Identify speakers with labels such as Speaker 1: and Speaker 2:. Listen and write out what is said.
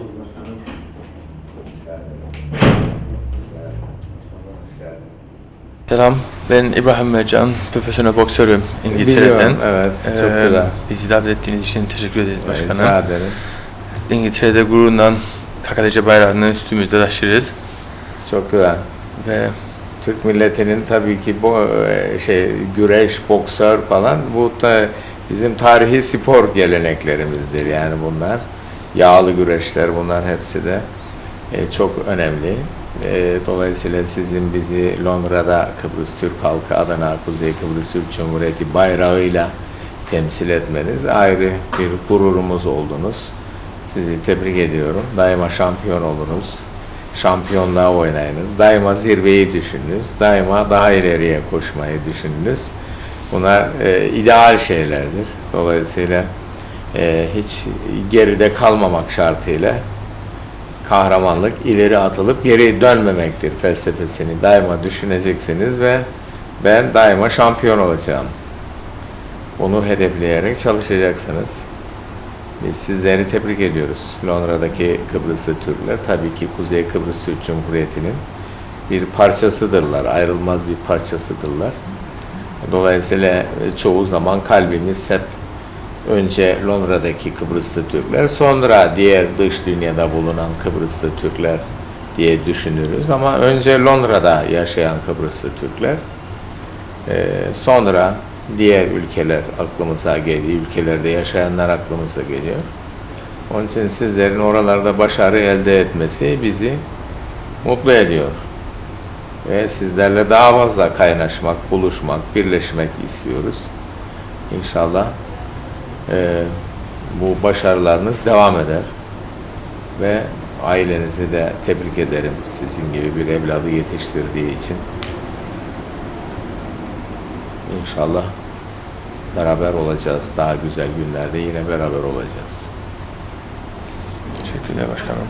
Speaker 1: bulduk başkanım.
Speaker 2: Selam, ben İbrahim Mercan, profesyonel boksörüm İngiltere'den.
Speaker 3: Biliyorum, evet. Çok
Speaker 2: Ee,
Speaker 3: güzel.
Speaker 2: Bizi davet ettiğiniz için teşekkür ederiz başkanım.
Speaker 3: Rica ederim.
Speaker 2: İngiltere'de gururundan KKTC bayrağını üstümüzde taşırız
Speaker 3: Çok güzel.
Speaker 2: ve
Speaker 3: Türk milletinin tabii ki bu e, şey güreş, boksör falan bu da bizim tarihi spor geleneklerimizdir yani bunlar. Yağlı güreşler bunlar hepsi de e, çok önemli. E, dolayısıyla sizin bizi Londra'da Kıbrıs Türk halkı adına Kuzey Kıbrıs Türk Cumhuriyeti bayrağıyla temsil etmeniz ayrı bir gururumuz oldunuz. Sizi tebrik ediyorum. Daima şampiyon olunuz. Şampiyonluğa oynayınız. Daima zirveyi düşününüz. Daima daha ileriye koşmayı düşününüz. Bunlar e, ideal şeylerdir. Dolayısıyla e, hiç geride kalmamak şartıyla kahramanlık ileri atılıp geri dönmemektir felsefesini daima düşüneceksiniz ve ben daima şampiyon olacağım. Bunu hedefleyerek çalışacaksınız. Biz sizleri tebrik ediyoruz. Londra'daki Kıbrıslı Türkler tabii ki Kuzey Kıbrıs Türk Cumhuriyeti'nin bir parçasıdırlar, ayrılmaz bir parçasıdırlar. Dolayısıyla e, çoğu zaman kalbimiz hep önce Londra'daki Kıbrıslı Türkler, sonra diğer dış dünyada bulunan Kıbrıslı Türkler diye düşünürüz. Ama önce Londra'da yaşayan Kıbrıslı Türkler, ee, sonra diğer ülkeler aklımıza geliyor, ülkelerde yaşayanlar aklımıza geliyor. Onun için sizlerin oralarda başarı elde etmesi bizi mutlu ediyor. Ve sizlerle daha fazla kaynaşmak, buluşmak, birleşmek istiyoruz. İnşallah e, bu başarılarınız devam eder. Ve ailenizi de tebrik ederim sizin gibi bir evladı yetiştirdiği için. İnşallah beraber olacağız. Daha güzel günlerde yine beraber olacağız.
Speaker 2: teşekkürler başkanım.